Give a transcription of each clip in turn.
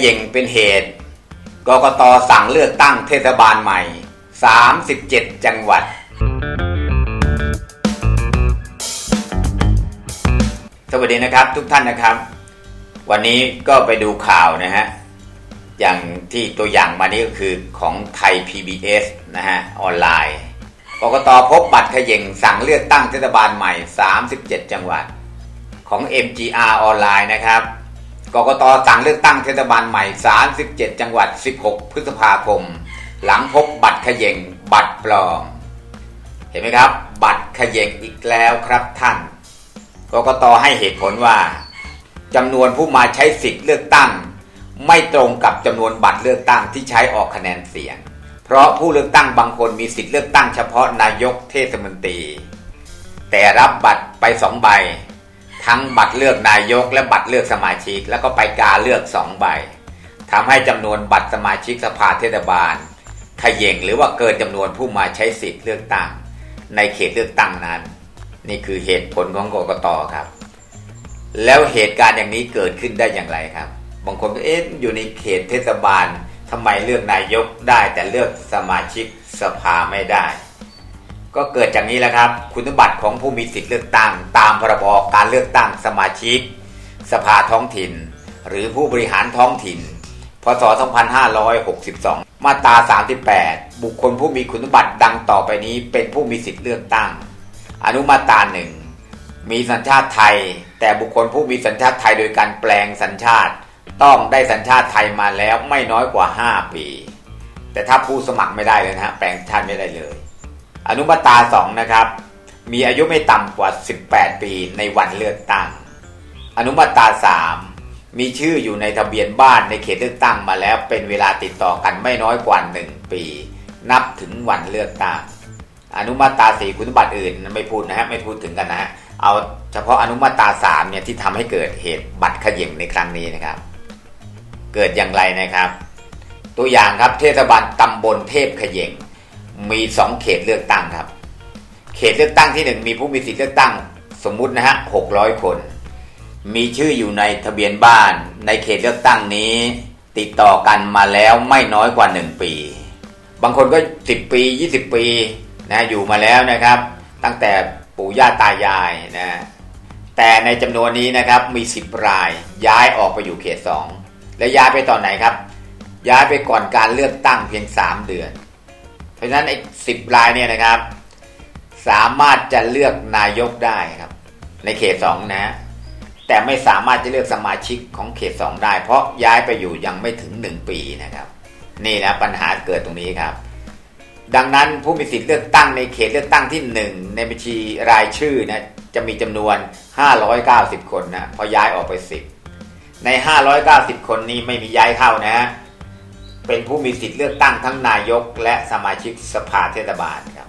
เย่งเป็นเหตุ กกตสั่งเลือกตั้งเทศบาลใหม่ 37 จังหวัด สวัสดีนะครับทุกท่านนะครับ วันนี้ก็ไปดูข่าวนะฮะ อย่างที่ตัวอย่างมานี้ก็คือของไทย PBS นะฮะ ออนไลน์กกตพบบัตรขย่งสั่งเลือกตั้งเทศบาลใหม่ 37 จังหวัด ของ MGR ออนไลน์นะครับ กกตสั่งเลือกตั้งเทศบาลใหม่ 37 จังหวัด 16 พฤษภาคม หลังพบบัตรเขย่งบัตรปลอม เห็นไหมครับ บัตรเขย่งอีกแล้วครับท่าน กกตให้เหตุผลว่าจำนวนผู้มาใช้สิทธิ์เลือกตั้ง ไม่ตรงกับจำนวนบัตรเลือกตั้งที่ใช้ออกคะแนนเสียง เพราะผู้เลือกตั้งบางคนมีสิทธิ์เลือกตั้งเฉพาะนายกเทศมนตรี แต่รับบัตรไปสองใบ ทั้งบัตรเลือกนายกและบัตรเลือกสมาชิก แล้วก็ไปกาเลือกสองใบทำให้จำนวนบัตรสมาชิกสภาเทศบาลเขย่งหรือว่าเกินจำนวนผู้มาใช้สิทธิ์เลือกตั้ง ในเขตเลือกตั้งนั้น นี่คือเหตุผลของกกตครับ แล้วเหตุการณ์อย่างนี้เกิดขึ้นได้อย่างไรครับบางคนก็เอ๊ะอยู่ในเขตเทศบาลทำไมเลือกนายกได้แต่เลือกสมาชิกสภาไม่ได้ ก็เกิดจากนี้แหละครับ คุณสมบัติของผู้มีสิทธิ์เลือกตั้ง ตามพรบการเลือกตั้งสมาชิก สภาท้องถิ่น หรือผู้บริหารท้องถิ่น พศ 2562 มาตรา 38 บุคคลผู้มีคุณสมบัติดังต่อไปนี้เป็นผู้มีสิทธิ์เลือกตั้ง อนุมาตราหนึ่งมีสัญชาติไทย แต่บุคคลผู้มีสัญชาติไทยโดยการแปลงสัญชาติ ต้องได้สัญชาติไทยมาแล้วไม่น้อยกว่า 5 ปี แต่ถ้าผู้สมัครไม่ได้เลยนะฮะแปลงชาติไม่ได้เลย อนุมาตราสองนะครับ มีอายุไม่ต่ำกว่า 18 ปีในวันเลือกตั้ง อนุมาตราสามมีชื่ออยู่ในทะเบียนบ้านในเขตเลือกตั้งมาแล้วเป็นเวลาติดต่อกันไม่น้อยกว่า 1 ปี นับถึงวันเลือกตั้ง อนุมาตราสี่คุณบัติอื่นไม่พูดนะฮะไม่พูดถึงกันนะฮะเอาเฉพาะอนุมาตราสามเนี่ยที่ทำให้เกิดเหตุบัตรขย่งในครั้งนี้นะครับ เกิดอย่างไรนะครับ ตัวอย่างครับเทศบาลตำบลเทพขย่ง มีสองเขตเลือกตั้งครับ เขตเลือกตั้งที่หนึ่งมีผู้มีสิทธิเลือกตั้งสมมุตินะฮะหกร้อยคน มีชื่ออยู่ในทะเบียนบ้านในเขตเลือกตั้งนี้ ติดต่อกันมาแล้วไม่น้อยกว่าหนึ่งปี บางคนก็สิบปียี่สิบปีนะอยู่มาแล้วนะครับ ตั้งแต่ปู่ย่าตายายนะแต่ในจำนวนนี้นะครับมีสิบรายย้ายออกไปอยู่เขตสองและย้ายไปตอนไหนครับ ย้ายไปก่อนการเลือกตั้งเพียงสามเดือน เพราะฉะนั้นไอ้สิบรายเนี่ยนะครับ สามารถจะเลือกนายกได้ครับ ในเขตสองนะ แต่ไม่สามารถจะเลือกสมาชิกของเขตสองได้ เพราะย้ายไปอยู่ยังไม่ถึงหนึ่งปีนะครับ นี่นะปัญหาเกิดตรงนี้ครับ ดังนั้นผู้มีสิทธิ์เลือกตั้งในเขตเลือกตั้งที่หนึ่งในบัญชีรายชื่อนะจะมีจำนวน 590 คนนะพอย้ายออกไป 10 ใน 590 คนนี้ไม่มีย้ายเข้านะ เป็นผู้มีสิทธิ์เลือกตั้งทั้งนายกและสมาชิกสภาเทศบาลครับ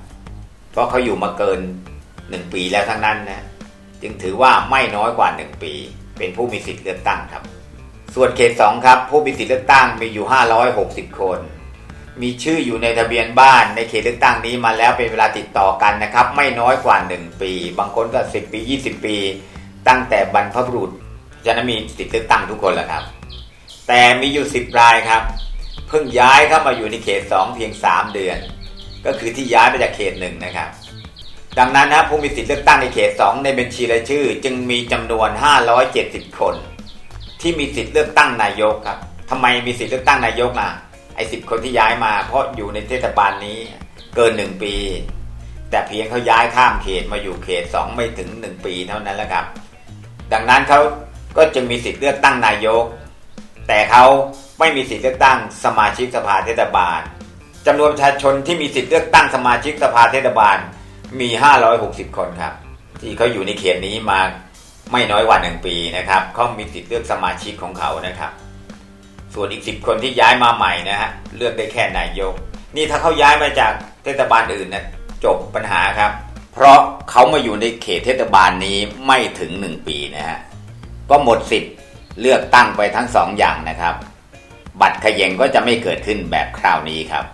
เพราะเขาอยู่มาเกิน1ปีแล้วทั้งนั้นนะจึงถือว่าไม่น้อยกว่า1ปี เป็นผู้มีสิทธิ์เลือกตั้งครับ ส่วนเขต2ครับ ผู้มีสิทธิ์เลือกตั้งมีอยู่ 560 คน มีชื่ออยู่ในทะเบียนบ้านในเขตเลือกตั้งนี้มาแล้วเป็นเวลาติดต่อกันนะครับ ไม่น้อยกว่า 1 ปี บางคนก็ 10 ปี 20 ปี ตั้งแต่บรรพบุรุษจะนั้นมีสิทธิ์เลือกตั้งทุกคนแหละครับ แต่มีอยู่ 10 รายครับ เพิ่งย้ายเข้ามาอยู่ในเขต 2 เพียง 3 เดือน ก็คือที่ย้ายไปจากเขตหนึ่งนะครับ ดังนั้นนะผู้มีสิทธิเลือกตั้งในเขต 2 ในบัญชีรายชื่อ จึงมีจำนวน 570 คน ที่มีสิทธิเลือกตั้งนายกครับทำไมมีสิทธิเลือกตั้งนายกอะไอ้สิบคนที่ย้ายมา เพราะอยู่ในเทศบาลนี้เกินหนึ่งปี แต่เพียงเขาย้ายข้ามเขตมาอยู่เขต 2 ไม่ถึง 1 ปีเท่านั้นแหละครับ ดังนั้นเขาก็จึงมีสิทธิเลือกตั้งนายก แต่เขาไม่มีสิทธิ์เลือกตั้งสมาชิกสภาเทศบาลจำนวนประชาชนที่มีสิทธิ์เลือกตั้งสมาชิกสภาเทศบาลมี 560 คนครับ ที่เขาอยู่ในเขตนี้มาไม่น้อยกว่าหนึ่งปีนะครับเขามีสิทธิ์เลือกสมาชิกของเขานะครับ ส่วนอีก 10 คนที่ย้ายมาใหม่นะฮะเลือกได้แค่นายก นี่ถ้าเขาย้ายมาจากเทศบาลอื่นนะจบปัญหาครับ เพราะเขามาอยู่ในเขตเทศบาลนี้ไม่ถึง 1 ปีนะฮะก็หมดสิทธิ์ เลือกตั้งไปทั้งสองอย่างนะครับ บัตรขยงก็จะไม่เกิดขึ้นแบบคราวนี้ครับ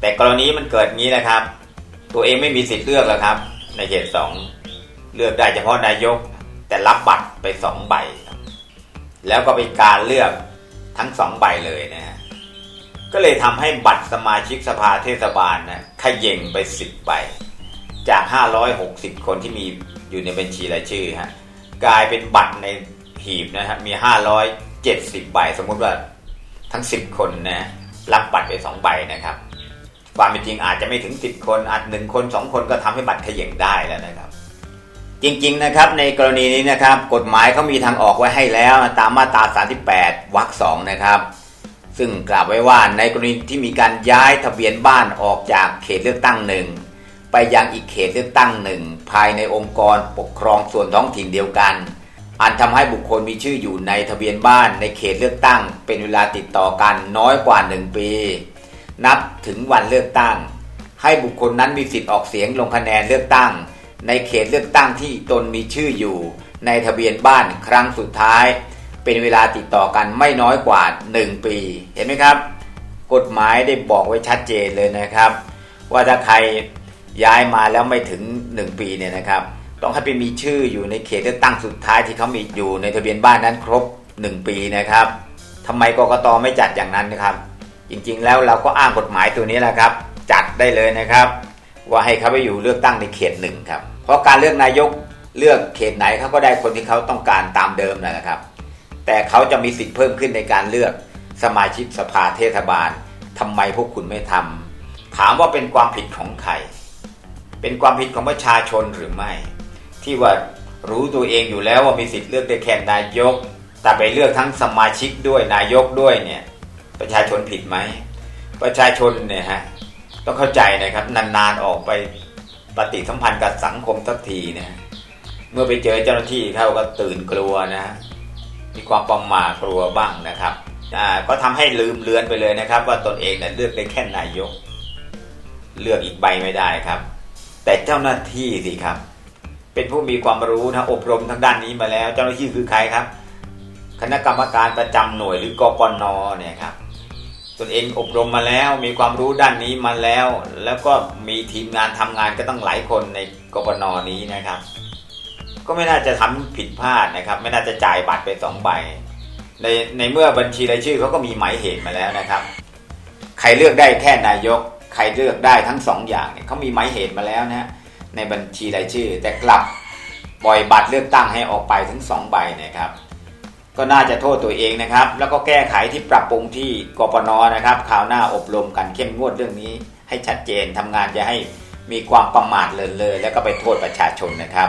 แต่กรณีมันเกิดงี้นะครับ ตัวเองไม่มีสิทธิ์เลือกแล้วครับ ในเขตสองเลือกได้เฉพาะนายก แต่รับบัตรไปสองใบครับ แล้วก็เป็นการเลือกทั้งสองใบเลยนะฮะก็เลยทำให้บัตรสมาชิกสภาเทศบาลนะขย่งไป10ใบ จาก 560 คนที่มีอยู่ในบัญชีรายชื่อฮะกลายเป็นบัตรใน หีบนะฮะมี 570 ใบสมมุติว่าทั้ง 10 คนนะรับบัตรไป 2 ใบนะครับความเป็นจริงอาจจะไม่ถึง 10 คนอาจหนึ่งคน 2 คนก็ทำให้บัตรเขย่งได้แล้วนะครับ จริงๆนะครับในกรณีนี้นะครับกฎหมายเขามีทางออกไว้ให้แล้วตามมาตรา 38วรรคสองนะครับ ซึ่งกล่าวไว้ว่าในกรณีที่มีการย้ายทะเบียนบ้านออกจากเขตเลือกตั้งหนึ่งไปยังอีกเขตเลือกตั้งหนึ่งภายในองค์กรปกครองส่วนท้องถิ่นเดียวกัน อันทำให้บุคคลมีชื่ออยู่ในทะเบียนบ้านในเขตเลือกตั้ง เป็นเวลาติดต่อกันน้อยกว่า 1 ปี นับถึงวันเลือกตั้ง ให้บุคคลนั้นมีสิทธิ์ออกเสียงลงคะแนนเลือกตั้ง ในเขตเลือกตั้งที่ตนมีชื่ออยู่ ในทะเบียนบ้านครั้งสุดท้าย เป็นเวลาติดต่อกันไม่น้อยกว่า 1 ปี เห็นไหมครับ กฎหมายได้บอกไว้ชัดเจนเลยนะครับ ว่าถ้าใครย้ายมาแล้วไม่ถึง 1 ปีเนี่ยนะครับ ต้องให้ไปมีชื่ออยู่ในเขตเลือกตั้งสุดท้ายที่เขามีอยู่ในทะเบียนบ้านนั้นครบ 1 ปีนะครับทำไมกกตไม่จัดอย่างนั้นนะครับ จริงๆแล้วเราก็อ้างกฎหมายตัวนี้แหละครับ จัดได้เลยนะครับ ว่าให้เขาไปอยู่เลือกตั้งในเขตหนึ่งครับ เพราะการเลือกนายกเลือกเขตไหนเขาก็ได้คนที่เขาต้องการตามเดิมนั่นแหละครับ แต่เขาจะมีสิทธิ์เพิ่มขึ้นในการเลือกสมาชิกสภาเทศบาลทำไมพวกคุณไม่ทำถามว่าเป็นความผิดของใคร เป็นความผิดของประชาชนหรือไม่ ที่ว่ารู้ตัวเองอยู่แล้วว่ามีสิทธิ์เลือกได้แค่นายก แต่ไปเลือกทั้งสมาชิกด้วยนายกด้วยเนี่ยประชาชนผิดไหมประชาชนเนี่ยฮะต้องเข้าใจนะครับนานๆออกไปปฏิสัมพันธ์กับสังคมสักทีนะเมื่อไปเจอเจ้าหน้าที่เขาก็ตื่นกลัวนะมีความประม่ากลัวบ้างนะครับอ่าก็ทำให้ลืมเลือนไปเลยนะครับ ว่าตนเองเนี่ยเลือกได้แค่นายก เลือกอีกใบไม่ได้ครับ แต่เจ้าหน้าที่สิครับ เป็นผู้มีความรู้นะอบรมทางด้านนี้มาแล้ว เจ้าหน้าที่คือใครครับ คณะกรรมการประจำหน่วยหรือกปนเนี่ยครับตนเองอบรมมาแล้วมีความรู้ด้านนี้มาแล้ว แล้วก็มีทีมงานทำงานก็ต้องหลายคนในกปนนี้นะครับ ก็ไม่น่าจะทำผิดพลาดนะครับ ไม่น่าจะจ่ายบัตรไปสองใบในในเมื่อบัญชีรายชื่อเขาก็มีหมายเหตุมาแล้วนะครับ ใครเลือกได้แค่นายก ใครเลือกได้ทั้งสองอย่างเนี่ยเขามีหมายเหตุมาแล้วนะ ในบัญชีรายชื่อ แต่กลับปล่อยบัตรเลือกตั้งให้ออกไปถึงสองใบนะครับ ก็น่าจะโทษตัวเองนะครับ แล้วก็แก้ไขที่ปรับปรุงที่กปนนะครับคราวหน้าอบรมกันเข้มงวดเรื่องนี้ ให้ชัดเจนทำงานจะให้มีความประมาทเลินเลยแล้วก็ไปโทษประชาชนนะครับ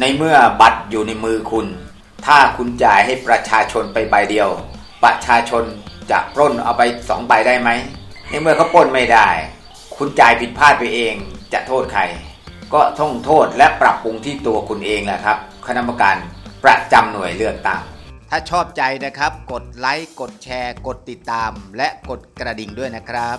ในเมื่อบัตรอยู่ในมือคุณ ถ้าคุณจ่ายให้ประชาชนไปใบเดียว ประชาชนจะปล้นเอาไปสองใบได้ไหมในเมื่อเขาปล้นไม่ได้ คุณจ่ายผิดพลาดไปเองจะโทษใคร ก็ต้องโทษและปรับปรุงที่ตัวคุณเองแหละครับ คณะกรรมการประจำหน่วยเลือกตั้ง ถ้าชอบใจนะครับ กดไลค์ กดแชร์ กดติดตาม และกดกระดิ่งด้วยนะครับ